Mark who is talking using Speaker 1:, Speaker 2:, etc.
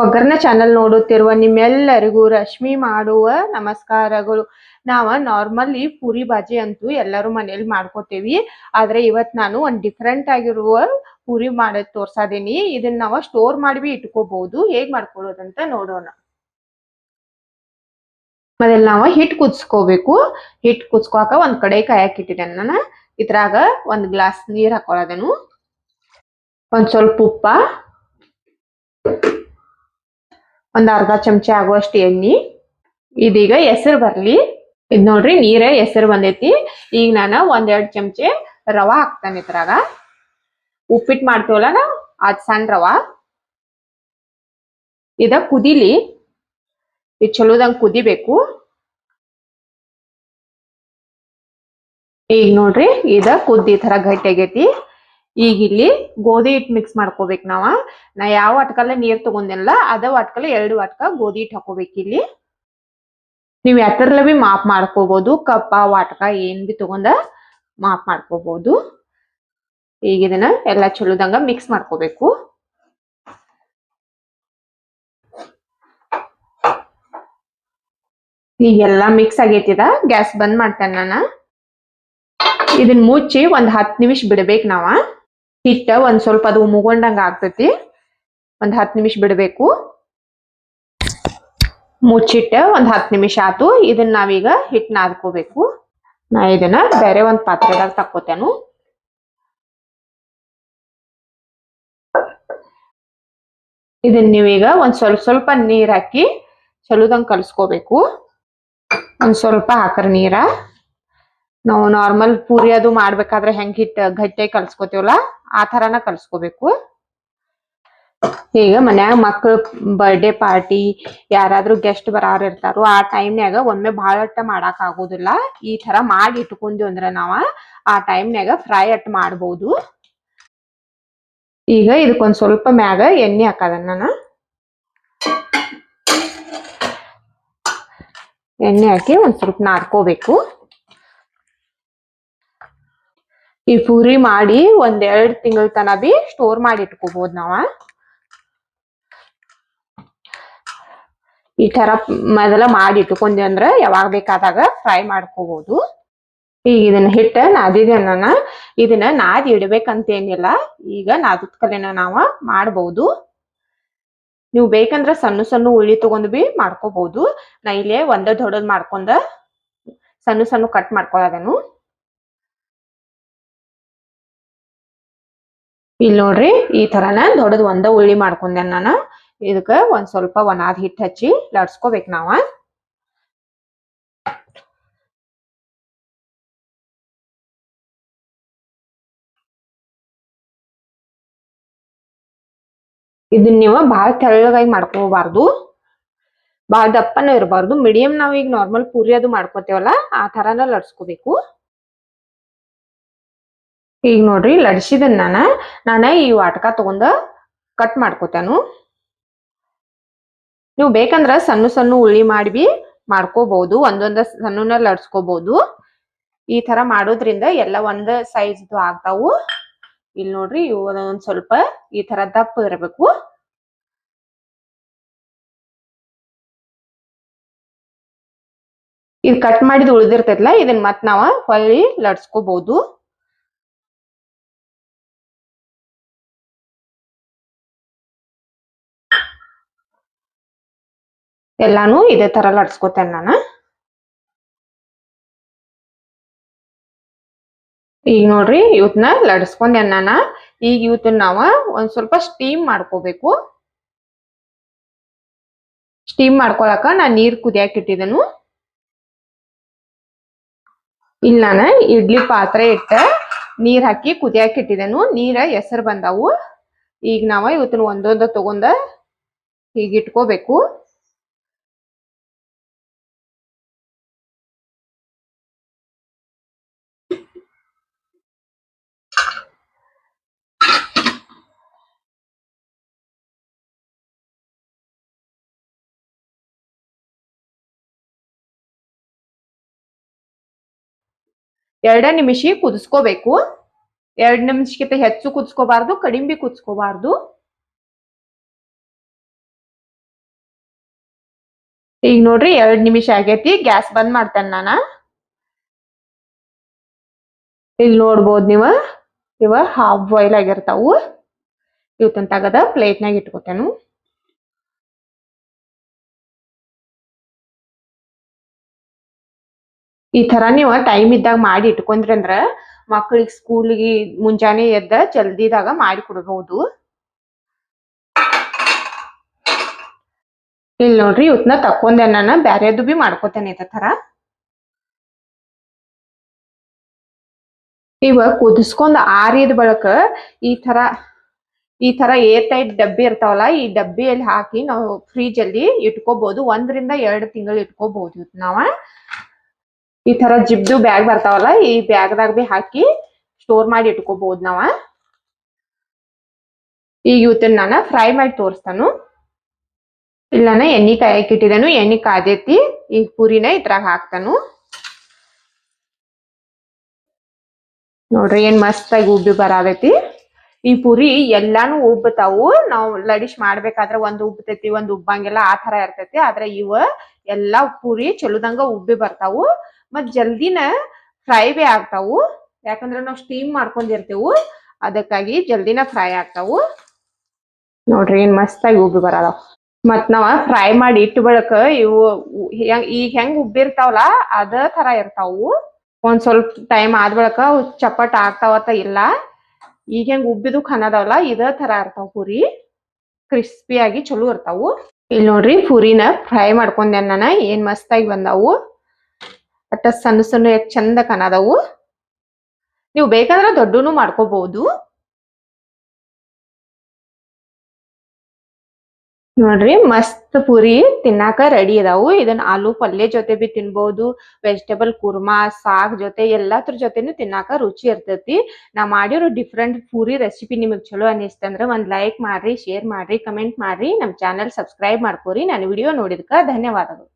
Speaker 1: ಒಗ್ಗರಣೆ ಚಾನಲ್ ನೋಡುತ್ತಿರುವ ನಿಮ್ಮೆಲ್ಲರಿಗೂ ರಶ್ಮಿ ಮಾಡುವ ನಮಸ್ಕಾರಗಳು. ನಾವು ನಾರ್ಮಲಿ ಪೂರಿ ಬಾಜಿ ಅಂತೂ ಎಲ್ಲರೂ ಮನೇಲಿ ಮಾಡ್ಕೋತೀವಿ. ಆದರೆ ಇವತ್ತು ನಾನು ಒಂದು ಡಿಫ್ರೆಂಟ್ ಆಗಿರುವ ಪೂರಿ ಮಾಡಿ ತೋರ್ಸಾದೀನಿ ಇದನ್ನ ನಾವು ಸ್ಟೋರ್ ಮಾಡಿ ಬಿ ಇಟ್ಕೋಬಹುದು ಹೇಗ್ ಮಾಡ್ಕೊಳ್ಳೋದಂತ ನೋಡೋಣ. ಮೊದಲು ನಾವು ಹಿಟ್ ಕುದಿಸ್ಕೋಬೇಕು. ಹಿಟ್ ಕುದಿಸ್ಕೋಕ ಒಂದು ಕಡೆ ಕಾಯಕ್ಕೆ ನಾನು. ಇದ್ರಾಗ ಒಂದು ಗ್ಲಾಸ್ ನೀರು ಹಾಕೊಳ್ಳೋದೇನು ಒಂದು ಸ್ವಲ್ಪ ಉಪ್ಪ. ಒಂದ್ ಅರ್ಧ ಚಮಚ ಆಗುವಷ್ಟು ಎಣ್ಣೆ. ಇದೀಗ ಹೆಸರು ಬರಲಿ. ಇದು ನೋಡ್ರಿ, ನೀರೇ ಹೆಸರು ಬಂದೈತಿ. ಈಗ ನಾನು ಒಂದೆರಡು ಚಮಚೆ ರವಾ ಹಾಕ್ತಾನೆ ಇದ್ರಾಗ. ಉಪ್ಪಿಟ್ಟು ಮಾಡ್ತೀವಲ್ಲ ನಾವು? ಅದು ಸಣ್ಣ ರವಾ. ಇದ ಕುದಿಲಿ. ಇದು ಚಲೋದಂಗೆ ಕುದಿಬೇಕು. ಈಗ ನೋಡ್ರಿ, ಇದ ಕುದ್ದಿ ತರ ಗಟ್ಟಿ ಆಗೈತಿ. ಈಗ ಇಲ್ಲಿ ಗೋಧಿ ಹಿಟ್ಟು ಮಿಕ್ಸ್ ಮಾಡ್ಕೋಬೇಕು ನಾವ. ನಾ ಯಾವ ಅಟ್ಕಲ್ಲ ನೀರ್ ತಗೊಂಡಿಲ್ಲ ಅದ ವಾಟ್ಕಲ್ಲ ಎರಡು ವಾಟ್ಕ ಗೋಧಿ ಹಿಟ್ಟು ಹಾಕೋಬೇಕು ಇಲ್ಲಿ. ನೀವ್ ಎತ್ತರಲ್ಲ ಬಿ ಮಾಪ್ ಮಾಡ್ಕೋಬಹುದು ಕಪ್ಪ, ವಾಟ್ಕ ಏನ್ ಬಿ ತಗೊಂಡ ಮಾಪ್ ಮಾಡ್ಕೋಬಹುದು ಈಗ ಇದನ್ನ ಎಲ್ಲಾ ಚಲೋದಂಗ ಮಿಕ್ಸ್ ಮಾಡ್ಕೋಬೇಕು. ಈಗೆಲ್ಲಾ ಮಿಕ್ಸ್ ಆಗೈತಿದ ಗ್ಯಾಸ್ ಬಂದ್ ಮಾಡ್ತೇನೆ ನಾನು. ಇದನ್ನ ಮುಚ್ಚಿ ಒಂದ್ ಹತ್ತು ನಿಮಿಷ ಬಿಡಬೇಕು ನಾವ. ಹಿಟ್ಟ ಒಂದ್ ಸ್ವಲ್ಪ ಅದು ಮುಗೊಂಡಂಗ ಆಗ್ತೈತಿ. ಒಂದ್ ಹತ್ ನಿಮಿಷ ಬಿಡಬೇಕು. ಮುಚ್ಚಿಟ್ಟ ಒಂದ್ ಹತ್ ನಿಮಿಷ ಆತು. ಇದನ್ನ ನಾವೀಗ ಹಿಟ್ ನಾದ್ಕೋಬೇಕು. ನಾ ಇದನ್ನ ಬೇರೆ ಒಂದ್ ಪಾತ್ರೆದಾಗ ತಕ್ಕೋತೇನು. ಇದನ್ನ ನೀವೀಗ ಒಂದ್ ಸ್ವಲ್ಪ ಸ್ವಲ್ಪ ನೀರ್ ಹಾಕಿ, ಚಲೋದಂಗ್ ಕಲ್ಸ್ಕೋಬೇಕು. ಒಂದ್ ಸ್ವಲ್ಪ ಹಾಕರ್ ನೀರ. ನಾವು ನಾರ್ಮಲ್ ಪೂರಿ ಅದು ಮಾಡ್ಬೇಕಾದ್ರೆ ಹೆಂಗ್ ಹಿಟ್ ಗಟ್ಟಿ ಕಲ್ಸ್ಕೊತೀವಲ್ಲ, ಆ ತರಾನ ಕಲ್ಸ್ಕೋಬೇಕು. ಈಗ ಮನ್ಯಾಗ ಮಕ್ಕಳು ಬರ್ಡೇ ಪಾರ್ಟಿ ಯಾರಾದ್ರೂ ಗೆಸ್ಟ್ ಬರಾರ್ ಇರ್ತಾರೋ, ಆ ಟೈಮ್ನ್ಯಾಗ ಒಮ್ಮೆ ಭಾಳಟ್ಟ ಮಾಡಾಕ್ ಆಗೋದಿಲ್ಲ. ಈ ತರ ಮಾಡಿ ಇಟ್ಕೊಂಡಿವ್ ಅಂದ್ರ ನಾವ, ಆ ಟೈಮ್ನ್ಯಾಗ ಫ್ರೈ ಅಟ್ ಮಾಡ್ಬೋದು. ಈಗ ಇದಕ್ಕೊಂದ್ ಸ್ವಲ್ಪ ಮ್ಯಾಗ ಎಣ್ಣೆ ಹಾಕದನ್ನ ನಾನು. ಎಣ್ಣೆ ಹಾಕಿ ಒಂದ್ ಸ್ವಲ್ಪ ನಾದ್ಕೋಬೇಕು. ಈ ಪೂರಿ ಮಾಡಿ ಒಂದ್ ಎರಡ್ ತಿಂಗಳ ತನ ಬಿ ಸ್ಟೋರ್ ಮಾಡಿ ಇಟ್ಕೋಬಹುದು ನಾವ. ಈ ತರ ಮೊದಲ ಮಾಡಿ ಇಟ್ಕೊಂಡಿ ಅಂದ್ರ ಯಾವಾಗ ಬೇಕಾದಾಗ ಫ್ರೈ ಮಾಡ್ಕೋಬಹುದು ಈಗ ಇದನ್ನ ಹಿಟ್ಟ ನಾದಿದೆ ನಾನು ಇದನ್ನ ನಾದಿ ಇಡ್ಬೇಕಂತ ಏನಿಲ್ಲ, ಈಗ ನಾದದ ಕಲೆನ ನಾವ ಮಾಡಬಹುದು ನೀವು ಬೇಕಂದ್ರ ಸಣ್ಣ ಸಣ್ಣ ಉಳ್ಳಿ ತಗೊಂಡ್ ಬಿ ಮಾಡ್ಕೋಬಹುದು ನಾ ಇಲ್ಲೇ ಒಂದ ದೊಡ್ಡದ್ ಮಾಡ್ಕೊಂಡ ಸಣ್ಣ ಸಣ್ಣ ಕಟ್ ಮಾಡ್ಕೊಳ್ಳೋದನು ಇಲ್ಲಿ ನೋಡ್ರಿ, ಈ ತರನ ದೊಡ್ಡದ್ ಒಂದ ಉಳ್ಳಿ ಮಾಡ್ಕೊಂಡೆ ನಾನು. ಇದಕ್ಕ ಒಂದ್ ಸ್ವಲ್ಪ ಒಣಾದ್ ಹಿಟ್ ಹಚ್ಚಿ ಲಡ್ಸ್ಕೋಬೇಕು ನಾವ. ಇದನ್ನ ನೀವು ಬಾಳ ತೆಳ್ಳಗಾಗಿ ಮಾಡ್ಕೋಬಾರ್ದು. ಬಾಳ ದಪ್ಪನ ಇರಬಾರ್ದು. ಮೀಡಿಯಂ ನಾವ್ ಈಗ ನಾರ್ಮಲ್ ಪೂರಿ ಅದು ಮಾಡ್ಕೋತೇವಲ್ಲ, ಆ ತರಾನ ಲಡ್ಸ್ಕೋಬೇಕು ಈಗ ನೋಡ್ರಿ, ಲಡ್ಸಿದನ್ ನಾನು. ನಾನು ಈ ವಾಟಕ ತಗೊಂಡ ಕಟ್ ಮಾಡ್ಕೋತೇನು. ನೀವು ಬೇಕಂದ್ರ ಸಣ್ಣ ಸಣ್ಣ ಉಳ್ಳಿ ಮಾಡಿ ಮಾಡ್ಕೋಬಹುದು ಒಂದೊಂದ ಸಣ್ಣನ ಲಡ್ಸ್ಕೋಬಹುದು ಈ ತರ ಮಾಡೋದ್ರಿಂದ ಎಲ್ಲ ಒಂದ ಸೈಜ್ ಆಗ್ತಾವು. ಇಲ್ಲಿ ನೋಡ್ರಿ, ಇವು ಒಂದ್ ಸ್ವಲ್ಪ ಈ ತರ ದಪ್ಪ ಇರಬೇಕು. ಇದು ಕಟ್ ಮಾಡಿದ್ ಉಳಿದಿರ್ತೈತಲ್ಲ ಇದನ್ನ ಮತ್ತೆ ನಾವು ಹೊಳ್ಳಿ ಲಡ್ಸ್ಕೋಬಹುದು ಎಲ್ಲಾನು ಇದೇ ತರ ಲಡ್ಸ್ಕೋತೇನೆ ನಾನು. ಈಗ ನೋಡ್ರಿ ಇವತ್ತನ್ನ ಲಡ್ಸ್ಕೊಂಡೆ ನಾನು. ಈಗ ಇವತ್ತನ್ನ ನಾವ ಒಂದ್ ಸ್ವಲ್ಪ ಸ್ಟೀಮ್ ಮಾಡ್ಕೋಬೇಕು. ಸ್ಟೀಮ್ ಮಾಡ್ಕೊಳಕ ನಾ ನೀರ್ ಕುದಿಯಾಕ ಇಟ್ಟಿದ್ದನು ಇಲ್ಲಿ ನಾನು ಇಡ್ಲಿ ಪಾತ್ರೆ ಇಟ್ಟ ನೀರ್ ಹಾಕಿ ಕುದಿಯಾಕ ಇಟ್ಟಿದೆನು. ನೀರ ಹೆಸರು ಬಂದಾವು. ಈಗ ನಾವ ಇವತ್ತನ್ನ ಒಂದೊಂದ ತಗೊಂಡ ಹೀಗೆ ಇಟ್ಕೋಬೇಕು. ಎರಡ ನಿಮಿಷ ಕುದಿಸ್ಕೋಬೇಕು. ಎರಡು ನಿಮಿಷಕ್ಕಿಂತ ಹೆಚ್ಚು ಕುದಿಸ್ಕೋಬಾರ್ದು, ಕಡಿಮೆ ಬಿ ಕುದಿಸ್ಕೋಬಾರ್ದು. ಈಗ ನೋಡ್ರಿ ಎರಡ್ ನಿಮಿಷ ಆಗೈತಿ, ಗ್ಯಾಸ್ ಬಂದ್ ಮಾಡ್ತೇನೆ ನಾನು. ಇಲ್ಲಿ ನೋಡ್ಬೋದು ನೀವು? ಇವ ಹಾಫ್ ಬಾಯ್ಲ್ ಆಗಿರ್ತಾವು. ಇವತ್ತನ್ ತಗದ ಪ್ಲೇಟ್ನಾಗ ಇಟ್ಕೋತೇನು. ಈ ತರ ನೀವ ಟೈಮ್ ಇದ್ದಾಗ ಮಾಡಿ ಇಟ್ಕೊಂಡ್ರಿ ಅಂದ್ರ ಮಕ್ಕಳಿಗೆ ಸ್ಕೂಲಿಗೆ ಮುಂಜಾನೆ ಎದ್ದ ಜಲ್ದಿದಾಗ ಮಾಡಿ ಕೊಡಬಹುದು. ಇಲ್ಲಿ ನೋಡ್ರಿ ಇವತ್ನ ತಕೊಂಡೆ ನಾನು ಬ್ಯಾರೆದು ಬಿ ಮಾಡ್ಕೋತೇನೆ ಇದ ತರ ಇವ ಕುದಿಸ್ಕೊಂಡ್ ಆರಿದ ಬಳಕ ಈ ತರ ಈ ತರ ಏರ್ ಟೈಟ್ ಡಬ್ಬಿ ಇರ್ತಾವಲ್ಲ, ಈ ಡಬ್ಬಿಯಲ್ಲಿ ಹಾಕಿ ನಾವು ಫ್ರಿಜ್ ಅಲ್ಲಿ ಇಟ್ಕೋಬಹುದು ಒಂದರಿಂದ ಎರಡು ತಿಂಗಳು ಇಟ್ಕೋಬಹುದು ನಾವ ಈ ತರ ಜಿಬ್ದು ಬ್ಯಾಗ್ ಬರ್ತಾವಲ್ಲ, ಈ ಬ್ಯಾಗ್ದಾಗ ಬಿ ಹಾಕಿ ಸ್ಟೋರ್ ಮಾಡಿ ಇಟ್ಕೋಬಹುದು ನಾವ. ಈಗ ಇವತ್ತನ್ನ ನಾನು ಫ್ರೈ ಮಾಡಿ ತೋರಿಸ್ತಾನು. ಇಲ್ಲ ನಾನು ಎಣ್ಣೆ ಕಾಯಕ್ ಎಣ್ಣೆ ಕಾದೈತಿ ಈ ಪುರಿನ ಇದ್ರಾಗ ಹಾಕ್ತಾನು. ನೋಡ್ರಿ ಏನ್ ಮಸ್ತಾಗಿ ಉಬ್ಬಿ ಬರಾತೈತಿ. ಈ ಪುರಿ ಎಲ್ಲಾನು ಉಬ್ಬತಾವು, ನಾವು ಲಡಿಶ್ ಮಾಡ್ಬೇಕಾದ್ರೆ ಒಂದ್ ಉಬ್ಬತೈತಿ, ಒಂದ್ ಉಬ್ಬಂಗೆಲ್ಲ ಆ ತರ ಇರ್ತೈತಿ. ಆದ್ರೆ ಇವ ಎಲ್ಲಾ ಪುರಿ ಚಲೋದಂಗ ಉಬ್ಬಿ ಬರ್ತಾವು. ಮತ್ ಜಲ್ದಿನ ಫ್ರೈ ಬೇ ಆಗ್ತಾವು. ಯಾಕಂದ್ರೆ ನಾವು ಸ್ಟೀಮ್ ಮಾಡ್ಕೊಂಡಿರ್ತೇವು. ಅದಕ್ಕಾಗಿ ಜಲ್ದಿನ ಫ್ರೈ ಆಗ್ತಾವು. ನೋಡ್ರಿ ಏನ್ ಮಸ್ತಾಗಿ ಉಬ್ಬಿ ಬರದಾವ ಮತ್ ನಾವ ಫ್ರೈ ಮಾಡಿ ಇಟ್ಟು ಬಳಕ ಇವು ಈಗ ಹೆಂಗ್ ಉಬ್ಬಿರ್ತಾವಲ್ಲ ಅದ ತರ ಇರ್ತಾವು. ಒಂದ್ ಸ್ವಲ್ಪ ಟೈಮ್ ಆದ ಬಳಕ ಚಪ್ಪಟ ಆಗ್ತಾವತ್ತ ಇಲ್ಲ. ಈಗ ಹೆಂಗ್ ಉಬ್ಬಿದು ಖನದವಲ್ಲ ಇದ ತರ ಇರ್ತಾವ ಪುರಿ. ಕ್ರಿಸ್ಪಿ ಆಗಿ ಚಲೋ ಇರ್ತಾವು. ಇಲ್ಲಿ ನೋಡ್ರಿ ಪುರಿನ ಫ್ರೈ ಮಾಡ್ಕೊಂಡೆ ನಾನ. ಏನ್ ಮಸ್ತಾಗಿ ಬಂದಾವು. ಅಟ್ಟ ಸಣ್ಣ ಸಣ್ಣ ಚಂದ ಕನದವು ನೀವು ಬೇಕಾದ್ರೆ ದೊಡ್ಡನು ಮಾಡ್ಕೋಬಹುದು ನೋಡ್ರಿ, ಮಸ್ತ್ ಪುರಿ ತಿನ್ನಾಕ ರೆಡಿ ಇದಾವು ಇದನ್ನ ಆಲೂ ಪಲ್ಯ ಜೊತೆ ಬಿ ತಿನ್ಬಹುದು ವೆಜಿಟೇಬಲ್ ಕುರ್ಮಾ, ಸಾಗ್ ಜೊತೆ ಎಲ್ಲಾದ್ರ ಜೊತೆನು ತಿನ್ನಾಕ ರುಚಿ ಇರ್ತೈತಿ. ನಾ ಮಾಡಿರೋ ಡಿಫ್ರೆಂಟ್ ಪೂರಿ ರೆಸಿಪಿ ನಿಮಗ್ ಚಲೋ ಅನಿಸ್ತಂದ್ರ ಒಂದ್ ಲೈಕ್ ಮಾಡ್ರಿ ಶೇರ್ ಮಾಡ್ರಿ ಕಮೆಂಟ್ ಮಾಡ್ರಿ. ನಮ್ ಚಾನೆಲ್ ಸಬ್ಸ್ಕ್ರೈಬ್ ಮಾಡ್ಕೋರಿ. ನನ್ನ ವಿಡಿಯೋ ನೋಡಿದ್ಕ ಧನ್ಯವಾದಗಳು.